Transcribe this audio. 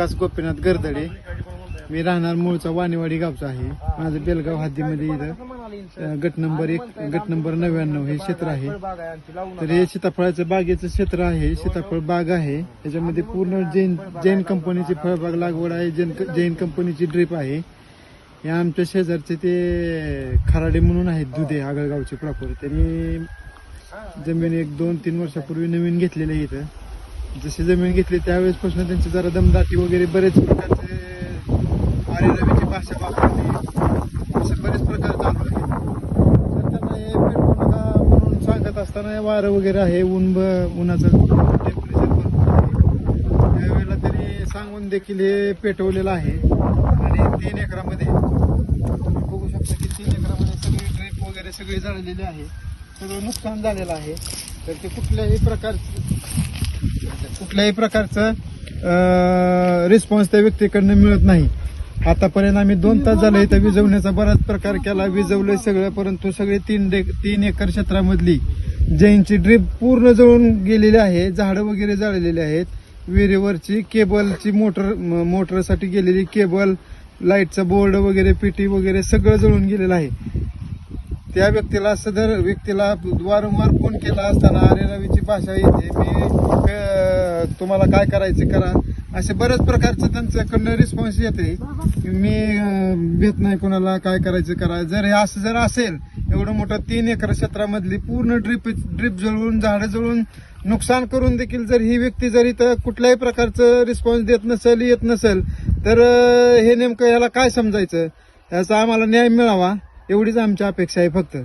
विकास गोपीनाथ गर्दडे. मी राहणार मूळचा वाणीवाडी गावचा आहे. माझं बेलगाव हद्दीमध्ये इथं गट नंबर एक गट नंबर नव्याण्णव हे क्षेत्र आहे. तर हे सीताफळाचं बागेचं क्षेत्र आहे. सीताफळ बाग आहे. त्याच्यामध्ये पूर्ण जैन जैन कंपनीची फळबाग लागवड आहे. जैन जैन कंपनीची ड्रीप आहे. हे आमच्या शेजारचे ते खराडे म्हणून आहेत दुधे आगळगावचे प्रॉपर त्यांनी जमीन एक दोन तीन वर्षापूर्वी नवीन घेतलेलं आहे इथं. जशी जमीन घेतली त्यावेळेसपासून त्यांची जरा दमदाटी वगैरे बरेच प्रकारचे आरे रवीची भाषा वापरते असे बरेच प्रकार चालू आहेत. तर त्यांना हे पेटवू नका म्हणून सांगत असताना वारं वगैरे आहे ऊन ब- उन्हाचं टेम्परेचर भरपूर आहे. त्यावेळेला त्यांनी सांगून देखील हे पेटवलेलं आहे. आणि तीन एकरामध्ये तुम्ही बघू शकता की तीन एकरामध्ये सगळी ड्रीप वगैरे सगळी जळलेली आहे. सगळं नुकसान झालेलं आहे. तर ते कुठल्याही प्रकारचं कुठल्याही प्रकारचं रिस्पॉन्स त्या व्यक्तीकडनं मिळत नाही. आतापर्यंत आम्ही दोन तास झाले इथं विजवण्याचा बराच प्रकार केला. विजवलंय सगळं परंतु सगळे तीन डे तीन एकर क्षेत्रामधली जैनची ड्रीप पूर्ण जळून गेलेली आहे झाडं वगैरे जाळलेली आहेत विहिरीवरची केबलची मोटर मोटरसाठी गेलेली केबल लाईटचा बोर्ड वगैरे पेटी वगैरे सगळं जळून गेलेलं आहे. त्या व्यक्तीला सदर व्यक्तीला वारंवार फोन केला असताना अरे रवीची भाषा येते मी तुम्हाला काय करायचं करा. असे बऱ्याच प्रकारचं त्यांच्याकडनं रिस्पॉन्स येते. मी भेट नाही कोणाला काय करायचं करा. जर हे असं जर असेल एवढं मोठं तीन एकर क्षेत्रामधली पूर्ण ड्रीप ड्रीप जळून झाडं जळून नुकसान करून देखील जर ही व्यक्ती जर इथं कुठल्याही प्रकारचं रिस्पॉन्स देत नसेल येत नसेल तर हे नेमकं याला काय समजायचं? याचा आम्हाला न्याय मिळावा. एवढीच आमची अपेक्षा आहे फक्त.